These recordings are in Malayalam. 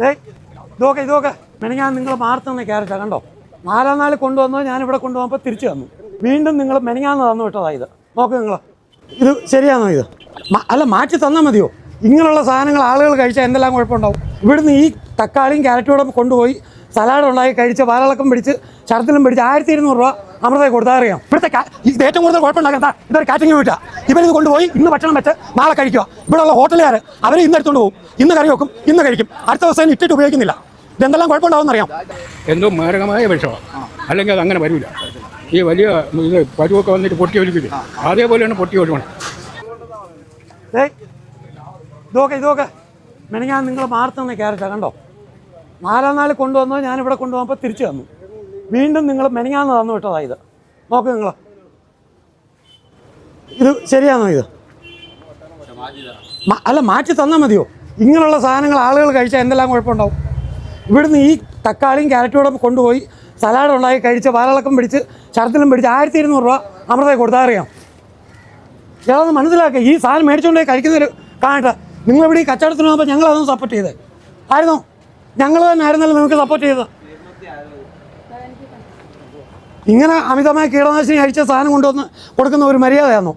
ദേ ഇതൊക്കെ ഇതൊക്കെ. ഞാൻ നിങ്ങൾ മാർത്തുന്ന ക്യാരറ്റാ കണ്ടോ? നാലാം നാല് കൊണ്ടുവന്നത് ഞാനിവിടെ കൊണ്ടുപോകുമ്പോൾ തിരിച്ചു തന്നു. വീണ്ടും നിങ്ങൾ മെനങ്ങാന്ന് തന്നു വിട്ടതാ ഇത്. നോക്ക് നിങ്ങൾ ഇത് ശരിയാണോ ഇത്? അല്ല മാറ്റി തന്നാൽ മതിയോ? ഇങ്ങനെയുള്ള സാധനങ്ങൾ ആളുകൾ കഴിച്ചാൽ എന്തെല്ലാം കുഴപ്പമുണ്ടാവും? ഇവിടുന്ന് ഈ തക്കാളിയും ക്യാരറ്റും കൂടെ കൊണ്ടുപോയി സലാഡ് ഉണ്ടാക്കി കഴിച്ച് വാരളക്കം പിടിച്ച് ഛർദിലും പിടിച്ച് ആയിരത്തി ഇരുന്നൂറ് രൂപ അമൃതയെ കൊടുത്താൽ അറിയാം. ഇവിടുത്തെ ഇത് ഏറ്റവും കൂടുതൽ കുഴപ്പമുണ്ടാക്കാൻ എന്താ? ഇതൊരു കാറ്റിങ് വീട്ടാ ഇവരിത് കൊണ്ടുപോയി ഇന്ന് ഭക്ഷണം വെച്ച് നാളെ കഴിക്കുക. ഇവിടെയുള്ള ഹോട്ടലുകാർ അവർ ഇന്ന് എടുത്തുകൊണ്ട് പോകും. ഇന്ന് കറി വെക്കും ഇന്ന് കഴിക്കും. അടുത്ത ദിവസം ഇട്ടിട്ട് ഉപയോഗിക്കുന്നില്ല. ഇതെന്തെല്ലാം കുഴപ്പമുണ്ടാവും അറിയാം എന്തോ മാരകമായ വിഷമാണ് അല്ലെങ്കിൽ അത് അങ്ങനെ വരില്ല ഈ വലിയ ഇത് പരുവൊക്കെ വന്നിട്ട് പൊട്ടി ഒഴിക്കില്ല അതേപോലെയാണ് പൊട്ടി ഒലിക്കണം ഇതൊക്കെ ഇതൊക്കെ. മെനങ്ങാൻ നിങ്ങൾ മാർത്തുന്ന ക്യാരറ്റാണ് കണ്ടോ? നാലാം നാല് കൊണ്ടുവന്നോ ഞാനിവിടെ കൊണ്ടുപോകുമ്പോൾ തിരിച്ചു തന്നു. വീണ്ടും നിങ്ങൾ മെനങ്ങാന്ന് തന്നു വിട്ടതാ ഇത്. നോക്ക് നിങ്ങൾ ഇത് ശരിയാണോ ഇത്? അല്ല മാറ്റി തന്നാൽ മതിയോ? ഇങ്ങനെയുള്ള സാധനങ്ങൾ ആളുകൾ കഴിച്ചാൽ എന്തെല്ലാം കുഴപ്പമുണ്ടാവും? ഇവിടുന്ന് ഈ തക്കാളിയും ക്യാരറ്റും കൂടെ കൊണ്ടുപോയി സലാഡ് ഉണ്ടാക്കി കഴിച്ച് വാരളക്കം പിടിച്ച് ഛർദിലും പിടിച്ച് ആയിരത്തി ഇരുന്നൂറ് രൂപ അമൃതയെ കൊടുത്താൽ അറിയാം. മനസ്സിലാക്കുക ഈ സാധനം മേടിച്ചുകൊണ്ടേ കഴിക്കുന്നൊരു കാണട്ടെ. നിങ്ങളിവിടെ ഈ കച്ചവടത്തിന് പോകുമ്പോൾ ഞങ്ങളതൊന്നും സപ്പോർട്ട് ചെയ്തേ. ആയിരുന്നോ? ഞങ്ങൾ തന്നെ ആയിരുന്നല്ലോ നിങ്ങൾക്ക് സപ്പോർട്ട് ചെയ്തത്. ഇങ്ങനെ അമിതമായ കീടനാശിനി അഴിച്ച സാധനം കൊണ്ടുവന്ന് കൊടുക്കുന്ന ഒരു മര്യാദയാണോ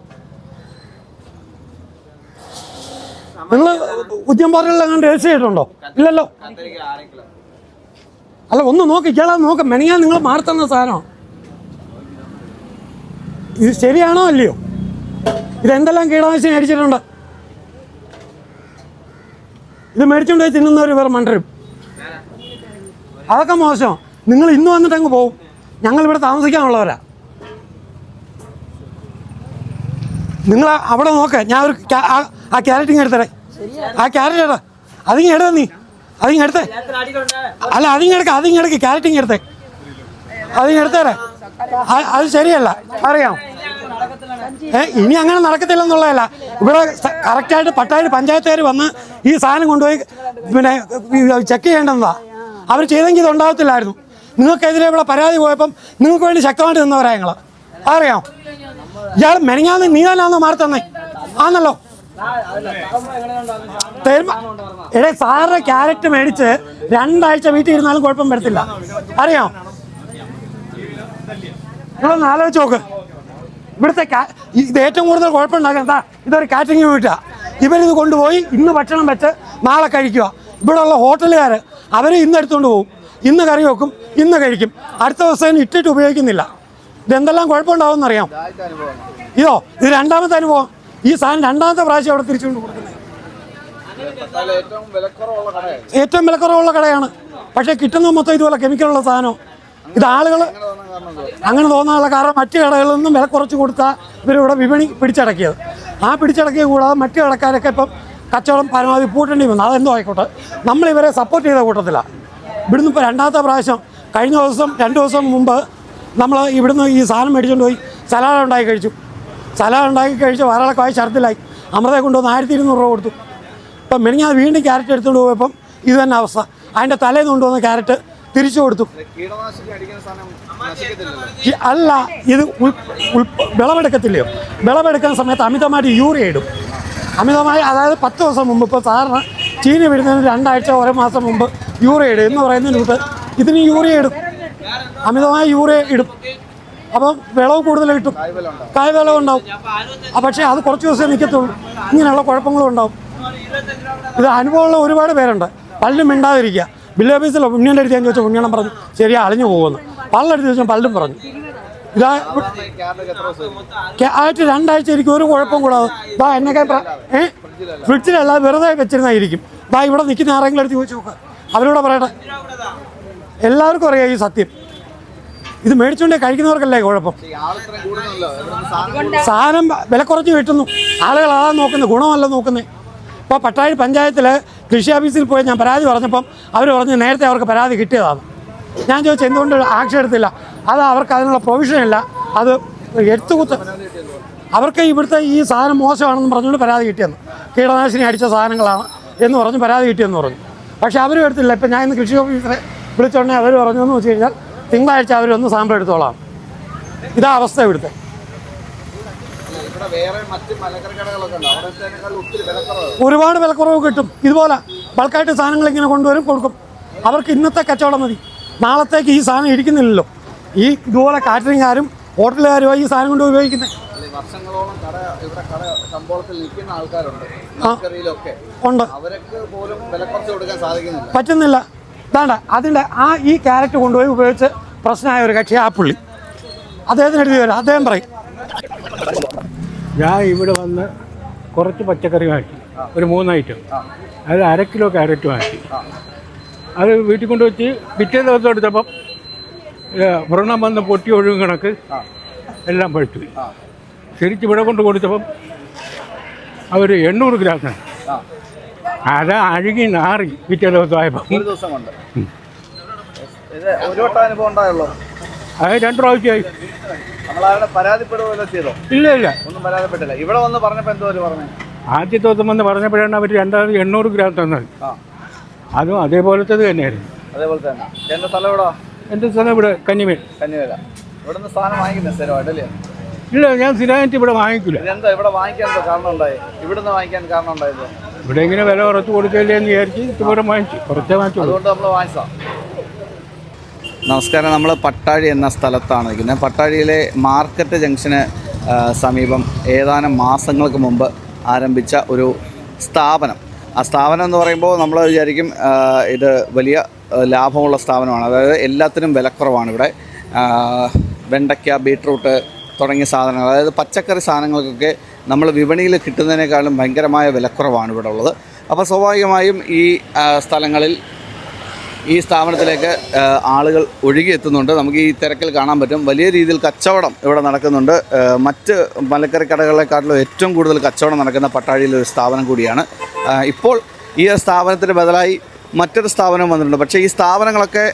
നിങ്ങൾ ഉദ്യം പാർട്ടികളിൽ അങ്ങനെ രജിസ്റ്റർ ചെയ്തിട്ടുണ്ടോ ഇല്ലല്ലോ. അല്ല ഒന്ന് നോക്കി കേളാ നോക്ക്. മെനങ്ങാൻ നിങ്ങൾ മാർത്തുന്ന സാധനമാണ് ഇത് ശരിയാണോ അല്ലയോ ഇതെന്തെല്ലാം കീടനാശിനി അടിച്ചിട്ടുണ്ട് ഇത് മേടിച്ചുകൊണ്ട് പോയി തിന്നുന്നവർ വേറെ മണ്ടരും. അതൊക്കെ മോശം. നിങ്ങൾ ഇന്ന് വന്നിട്ട് അങ്ങ് പോവും. ഞങ്ങൾ ഇവിടെ താമസിക്കാനുള്ളവരാ. നിങ്ങൾ അവിടെ നോക്ക. ഞാൻ ഒരു ആ- ക്യാരറ്റ് ഇങ്ങനെ എടുത്തേ ആ ക്യാരറ്റ് എടാ അതിങ്ങ് എടുത്ത നീ. അതിങ്ങ് എടുത്തേ. അല്ല അതിങ്ങ് എടുക്ക അതിങ്ങ് എടുക്ക. ക്യാരറ്റ് ഇങ്ങ് എടുത്തേ. അതിങ്ങ് എടുത്തേരെ അത് ശരിയല്ല. അറിയാം. ഏ ഇനി അങ്ങനെ നടക്കത്തില്ലെന്നുള്ളതല്ല. ഇവിടെ കറക്റ്റായിട്ട് പട്ടായിട്ട് പഞ്ചായത്തുകാർ വന്ന് ഈ സാധനം കൊണ്ടുപോയി പിന്നെ ചെക്ക് ചെയ്യേണ്ടതാ. അവർ ചെയ്തെങ്കിൽ ഇത് ഉണ്ടാകത്തില്ലായിരുന്നു. നിങ്ങൾക്കെതിരെ ഇവിടെ പരാതി പോയപ്പം നിങ്ങൾക്ക് വേണ്ടി ശക്തമായിട്ട് നിന്നവരാ ഞങ്ങൾ അറിയാം ഇയാൾ മെനങ്ങാന്ന് നീ തന്നെയാണോ മാറി തന്നെ ആന്നല്ലോ എടേ സാറിന്റെ ക്യാരറ്റ് മേടിച്ച് രണ്ടാഴ്ച വീട്ടിൽ ഇരുന്നാലും കുഴപ്പം വരത്തില്ല. അറിയാം നിങ്ങളൊന്ന് ആലോചിച്ച് നോക്ക്. ഇവിടുത്തെ ഇത് ഏറ്റവും കൂടുതൽ കുഴപ്പമുണ്ടാക്കാൻ എന്താ ഇതൊരു കാറ്ററിംഗ് വീട്ടാ ഇവരിത് കൊണ്ടുപോയി ഇന്ന് ഭക്ഷണം വെച്ച് നാളെ കഴിക്കുക. ഇവിടെയുള്ള ഹോട്ടലുകാർ അവരെ ഇന്ന് എടുത്തുകൊണ്ട് പോകും. ഇന്ന് കറി വെക്കും ഇന്ന് കഴിക്കും. അടുത്ത ദിവസം ഇട്ടിട്ട് ഉപയോഗിക്കുന്നില്ല. ഇതെന്തെല്ലാം കുഴപ്പമുണ്ടാവും അറിയാം ഇതോ ഇത് രണ്ടാമത്തെ അനുഭവം. ഈ സാധനം രണ്ടാമത്തെ പ്രാവശ്യം അവിടെ തിരിച്ചുകൊണ്ട് കൊടുക്കുന്നത്. ഏറ്റവും വിലക്കുറവുള്ള കടയാണ്. പക്ഷേ കിട്ടുന്ന മൊത്തം ഇതുപോലെ കെമിക്കലുള്ള സാധനം. ഇത് ആളുകൾ അങ്ങനെ തോന്നാനുള്ള കാരണം മറ്റു കടകളിൽ നിന്നും വില കുറച്ച് കൊടുത്താൽ ഇവരിവിടെ വിപണി പിടിച്ചടക്കിയത്. ആ പിടിച്ചടക്കിയ കൂടാതെ മറ്റു കടക്കാരൊക്കെ ഇപ്പം കച്ചവടം പരമാവധി പൂട്ടേണ്ടി വന്നു. അതെന്തോ ആയിക്കോട്ടെ. നമ്മളിവരെ സപ്പോർട്ട് ചെയ്ത കൂട്ടത്തിലാണ് ഇവിടുന്ന് ഇപ്പോൾ രണ്ടാമത്തെ പ്രാവശ്യം കഴിഞ്ഞ ദിവസം രണ്ട് ദിവസം മുമ്പ് നമ്മൾ ഇവിടുന്ന് ഈ സാധനം മേടിച്ചുകൊണ്ട് പോയി സലാഡ് ഉണ്ടാക്കി കഴിച്ചു. സലാഡ് ഉണ്ടാക്കി കഴിച്ച് വരളക്കമായി ഛർദിലായി അമൃതയെ കൊണ്ടുവന്ന് ആയിരത്തി ഇരുന്നൂറ് രൂപ കൊടുത്തു. ഇപ്പം മെനിഞ്ഞാൽ വീണ്ടും ക്യാരറ്റ് എടുത്തുകൊണ്ട് പോയപ്പം ഇത് തന്നെ അവസ്ഥ. അതിന്റെ തലേന്ന് കൊണ്ടുവന്ന ക്യാരറ്റ് തിരിച്ചു കൊടുത്തു. അല്ല ഇത് വിളവെടുക്കത്തില്ലയോ? വിളവെടുക്കുന്ന സമയത്ത് അമിതമായിട്ട് യൂറിയ ഇടും. അമിതമായി അതായത് പത്ത് ദിവസം മുമ്പ് ഇപ്പോൾ സാറിന് ചീനി വിടുന്നതിന് രണ്ടാഴ്ച ഒരു മാസം മുമ്പ് യൂറിയ ഇടും എന്ന് പറയുന്ന മുമ്പ് ഇതിന് യൂറിയ ഇടും. അമിതമായ യൂറിയ ഇടും. അപ്പം വിളവ് കൂടുതൽ കിട്ടും. കായ്വിളവ് ഉണ്ടാവും. പക്ഷേ അത് കുറച്ച് ദിവസമേ നിൽക്കത്തുള്ളൂ ഇങ്ങനെയുള്ള കുഴപ്പങ്ങളും ഉണ്ടാവും. ഇത് അനുഭവമുള്ള ഒരുപാട് പേരുണ്ട്. പലരും മിണ്ടാതിരിക്കുക. ബില്ല് ഓഫീസിൽ ഉണ്ണിയുടെ അടുത്ത് ഞാൻ ചോദിച്ചാൽ ഉണ്ണിയണം പറഞ്ഞു ശരിയാ അളിഞ്ഞു പോകുന്നു പലരെടുത്ത് ചോദിച്ചാൽ പലരും പറഞ്ഞു. ഇതാ ആഴ്ച രണ്ടാഴ്ച ഇരിക്കും ഒരു കുഴപ്പം കൂടാതെ. ഇതാ എന്നൊക്കെ ഏഹ് ഫ്രിഡ്ജിലല്ല വെറുതെ വെച്ചിരുന്നായിരിക്കും. ഇതാ ഇവിടെ നിൽക്കുന്ന ആരെങ്കിലും എടുത്ത് ചോദിച്ചു നോക്കുക അവരോട് പറയട്ടെ? എല്ലാവർക്കും അറിയാം ഈ സത്യം. ഇത് മേടിച്ചുകൊണ്ടേ കഴിക്കുന്നവർക്കല്ലേ കുഴപ്പം? സാധനം വില കുറച്ച് കിട്ടുന്നു. ആളുകൾ അതാ നോക്കുന്നത് ഗുണമല്ല നോക്കുന്നത് ഇപ്പോൾ പട്ടാഴി പഞ്ചായത്തിൽ കൃഷി ഓഫീസിൽ പോയി ഞാൻ പരാതി പറഞ്ഞപ്പം അവർ പറഞ്ഞു നേരത്തെ അവർക്ക് പരാതി കിട്ടിയതാണ്. ഞാൻ ചോദിച്ചു എന്തുകൊണ്ട് ആക്ഷൻ എടുത്തില്ല? അത് അവർക്ക് അതിനുള്ള പ്രൊവിഷൻ ഇല്ല. അത് എടുത്തുകുത്ത് അവർക്ക് ഇവിടുത്തെ ഈ സാധനം മോശമാണെന്ന് പറഞ്ഞുകൊണ്ട് പരാതി കിട്ടിയെന്ന്. കീടനാശിനി അടിച്ച സാധനങ്ങളാണ് എന്ന് പറഞ്ഞ് പരാതി കിട്ടിയെന്ന് പറഞ്ഞു. പക്ഷേ അവരും എടുത്തില്ല. ഇപ്പം ഞാൻ ഇന്ന് കൃഷി ഓഫീസറെ വിളിച്ചോണ്ടേ അവർ പറഞ്ഞതെന്ന് വെച്ച് കഴിഞ്ഞാൽ തിങ്കളാഴ്ച അവരൊന്ന് സാമ്പിൾ എടുത്തോളാം. ഇതാ അവസ്ഥ ഇവിടുത്തെ. ഒരുപാട് വിലക്കുറവ് കിട്ടും. ഇതുപോലെ ബൾക്കായിട്ട് സാധനങ്ങൾ ഇങ്ങനെ കൊണ്ടുവരും കൊടുക്കും. അവർക്ക് ഇന്നത്തെ കച്ചവടം മതി. നാളത്തേക്ക് ഈ സാധനം ഇരിക്കുന്നില്ലല്ലോ. ഈ ഇതുപോലെ കാറ്ററിംഗുകാരും ഹോട്ടലുകാരുമായി ഈ സാധനം കൊണ്ട് ഉപയോഗിക്കുന്നത് വർഷങ്ങളോളം കട ഇവിടെ കട കമ്പോളത്തിൽ നിൽക്കുന്ന ആൾക്കാരുണ്ട്. മസ്കറിയിലൊക്കെ ഉണ്ട്. അവർക്ക് പോലും വില കുറച്ച് കൊടുക്കാൻ സാധിക്കുന്നില്ല. പറ്റുന്നില്ല. വേണ്ട അതിന്റെ ആ ഈ ക്യാരറ്റ് കൊണ്ടുപോയി ഉപയോഗിച്ച് പ്രശ്നമായ ഒരു കക്ഷി ആ പുള്ളി. അദ്ദേഹത്തിന് എഴുതി വരാം അദ്ദേഹം പറയും. ഞാൻ ഇവിടെ വന്ന് കുറച്ച് പച്ചക്കറി വാങ്ങി ഒരു മൂന്ന് ഐറ്റം. അത് അര കിലോ ക്യാരറ്റ് വാങ്ങി അത് വീട്ടിൽ കൊണ്ടുവച്ച് പിറ്റേ ദിവസം എടുത്തപ്പം വ്രണം വന്ന് പൊട്ടി ഒഴുകും കണക്ക് എല്ലാം പഴുത്തു. പോയി. തിരിച്ച് ഇവിടെ കൊണ്ട് കൊടുത്തപ്പം അവർ എണ്ണൂറ് ഗ്രാം. അത് അഴുകി നാറി പിറ്റേ ദിവസം ആയപ്പം ഒരു ദിവസം കൊണ്ട് ഇത് ഒരു വട്ടം അനുഭവം ഉണ്ടായുള്ളൂ അത് രണ്ട് പ്രാവശ്യമായി. നമ്മളവിടെ പരാതിപ്പെടുകയല്ലോ ചെയ്തോ? ഇല്ല ഇല്ല. ഒന്നും പരാതിപ്പെട്ടില്ല. ഇവിടെ വന്ന് പറഞ്ഞപ്പോൾ എന്തോ പറഞ്ഞു? ആദ്യത്തെ ദിവസം വന്ന് പറഞ്ഞപ്പോഴാണ് അവർ രണ്ടാമത് എണ്ണൂറ് ഗ്രാം തന്നത്. ആ. അതും അതേപോലത്തെ തന്നെയായിരുന്നു. അതേപോലെ തന്നെ. എന്റെ സ്ഥലം ഇവിടെ എന്റെ സ്ഥലം ഇവിടെ കന്നിമേൽ. കന്നിവേല ഇവിടെ സാധനം വാങ്ങിക്കുന്നത് സ്ഥിരമായിട്ടല്ലേ ഇല്ല ഞാൻ സ്ഥിരമായിട്ട് ഇവിടെ വാങ്ങിക്കില്ല ഇതെന്താ ഇവിടെ വാങ്ങിക്കാൻ എന്താ കാരണം ഉണ്ടായി? ഇവിടുന്ന് വാങ്ങിക്കാൻ കാരണം ഉണ്ടായത്? ഇവിടെ ഇങ്ങനെ വില കുറച്ച് കൊടുക്കില്ലേ എന്ന് വിചാരിച്ച് ഇതുപോലെ വാങ്ങിച്ചു. കുറച്ചേ വാങ്ങിച്ചു അതുകൊണ്ട് നമ്മൾ വാങ്ങിച്ചാ നമസ്കാരം നമ്മൾ പട്ടാഴി എന്ന സ്ഥലത്താണ് നിൽക്കുന്നത്. പട്ടാഴിയിലെ മാർക്കറ്റ് ജംഗ്ഷന് സമീപം ഏതാനും മാസങ്ങൾക്ക് മുമ്പ് ആരംഭിച്ച ഒരു സ്ഥാപനം. ആ സ്ഥാപനം എന്ന് പറയുമ്പോൾ നമ്മൾ വിചാരിക്കും ഇത് വലിയ ലാഭമുള്ള സ്ഥാപനമാണ്. അതായത് എല്ലാത്തിനും വിലക്കുറവാണ് ഇവിടെ. വെണ്ടയ്ക്ക ബീട്രൂട്ട് തുടങ്ങിയ സാധനങ്ങൾ അതായത് പച്ചക്കറി സാധനങ്ങൾക്കൊക്കെ നമ്മൾ വിപണിയിൽ കിട്ടുന്നതിനേക്കാളും ഭയങ്കരമായ വിലക്കുറവാണ് ഇവിടെ ഉള്ളത്. അപ്പോൾ സ്വാഭാവികമായും ഈ സ്ഥലങ്ങളിൽ ഈ സ്ഥാപനത്തിലേക്ക് ആളുകൾ ഒഴുകിയെത്തുന്നുണ്ട് നമുക്ക് ഈ തിരക്കിൽ കാണാൻ പറ്റും. വലിയ രീതിയിൽ കച്ചവടം ഇവിടെ നടക്കുന്നുണ്ട്. മറ്റ് മലക്കറി കടകളെക്കാട്ടിലും ഏറ്റവും കൂടുതൽ കച്ചവടം നടക്കുന്ന പട്ടാഴിയിലെ ഒരു സ്ഥാപനം കൂടിയാണ്. ഇപ്പോൾ ഈ സ്ഥാപനത്തിന് ബദലായി മറ്റൊരു സ്ഥാപനം വന്നിട്ടുണ്ട്. പക്ഷേ ഈ സ്ഥാപനങ്ങളൊക്കെ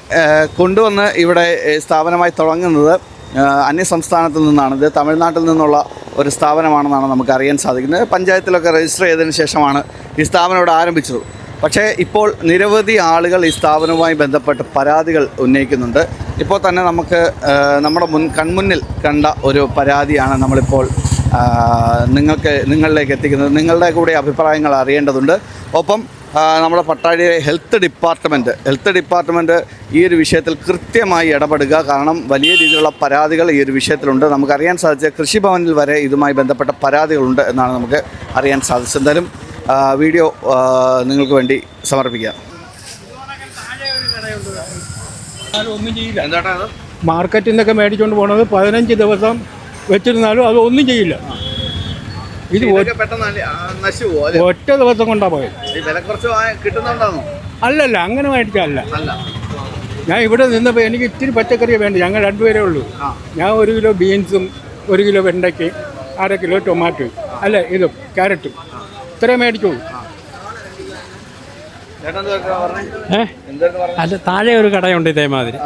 കൊണ്ടുവന്ന് ഇവിടെ സ്ഥാപനമായി തുടങ്ങുന്നത് ആ, അന്യ സംസ്ഥാനത്തിൽ നിന്നാണ്. ഇത് തമിഴ്നാട്ടിൽ നിന്നുള്ള ഒരു സ്ഥാപനമാണെന്നാണ് നമുക്ക് അറിയാൻ സാധിക്കുന്നത്. പഞ്ചായത്തിലൊക്കെ രജിസ്റ്റർ ചെയ്തതിന് ശേഷമാണ് ഈ സ്ഥാപനം ഇവിടെ ആരംഭിച്ചത്. പക്ഷേ ഇപ്പോൾ നിരവധി ആളുകൾ ഈ സ്ഥാപനവുമായി ബന്ധപ്പെട്ട് പരാതികൾ ഉന്നയിക്കുന്നുണ്ട്. ഇപ്പോൾ തന്നെ നമുക്ക് നമ്മുടെ മുൻ കൺമുന്നിൽ കണ്ട ഒരു പരാതിയാണ് നമ്മളിപ്പോൾ നിങ്ങൾക്ക് നിങ്ങളിലേക്ക് എത്തിക്കുന്നത്. നിങ്ങളുടെ കൂടെ അഭിപ്രായങ്ങൾ അറിയേണ്ടതുണ്ട്. ഒപ്പം നമ്മുടെ പട്ടാഴിയിലെ ഹെൽത്ത് ഡിപ്പാർട്ട്മെന്റ് ഹെൽത്ത് ഡിപ്പാർട്ട്മെന്റ് ഈ ഒരു വിഷയത്തിൽ കൃത്യമായി ഇടപെടുക. കാരണം വലിയ രീതിയിലുള്ള പരാതികൾ ഈ ഒരു വിഷയത്തിലുണ്ട്. നമുക്കറിയാൻ സാധിച്ച കൃഷിഭവനിൽ വരെ ഇതുമായി ബന്ധപ്പെട്ട പരാതികളുണ്ട് എന്നാണ് നമുക്ക് അറിയാൻ സാധിച്ചത്. എന്തായാലും വീഡിയോ നിങ്ങൾക്ക് വേണ്ടി സമർപ്പിക്കാം. മാർക്കറ്റിൽ നിന്നൊക്കെ മേടിച്ചുകൊണ്ട് പോകുന്നത് പതിനഞ്ച് ദിവസം വെച്ചിരുന്നാലും അത് ഒന്നും ചെയ്യില്ല. ഇത് ഒറ്റ ദിവസം കൊണ്ടാ പോയത്. അല്ലല്ല അങ്ങനെ മേടിച്ചല്ല ഞാൻ ഇവിടെ നിന്നപ്പോൾ എനിക്ക് ഇത്തിരി പച്ചക്കറിയേ വേണ്ട ഞങ്ങൾ രണ്ടുപേരേ ഉള്ളൂ. ഞാൻ ഒരു കിലോ ബീൻസും ഒരു കിലോ വെണ്ടയ്ക്ക് അര കിലോ ടൊമാറ്റോ അല്ല ഇതും ക്യാരറ്റും. ഇത്രയും ഏ? അല്ല താഴെ ഒരു കടയുണ്ട് ഇതേമാതിരി.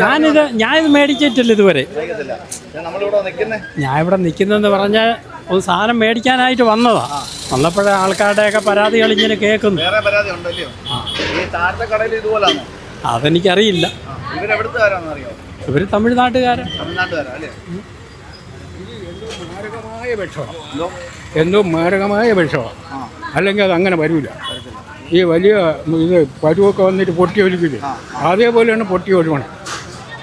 ഞാനിത് ഞാനിത് മേടിച്ചിട്ടില്ല ഇതുവരെ. ഞാൻ ഇവിടെ നിൽക്കുന്നെന്ന് പറഞ്ഞാൽ ഒരു സാധനം മേടിക്കാനായിട്ട് വന്നതാ. വന്നപ്പോഴേ ആൾക്കാരുടെയൊക്കെ പരാതികൾ ഇങ്ങനെ കേൾക്കുന്നു. വേറെ പരാതി ഉണ്ടല്ലയോ? ഈ താഴത്തെ കടയിൽ ഇതുപോലാണോ അതെനിക്കറിയില്ല. ഇവർ അറിയോ? ഇവർ തമിഴ്നാട്ടുകാരൻ തമിഴ്നാട്ടുകാരാ അല്ലേ? മാരകമായ വിഷമാണ് എന്തോ? മാരകമായ വിഷമാണ് അല്ലെങ്കിൽ അത് അങ്ങനെ വരില്ല ഈ വലിയ ഇത് പരുവൊക്കെ വന്നിട്ട് പൊട്ടി ഒലിക്കില്ലേ? അതേപോലെയാണ് പൊട്ടി ഒഴുകണം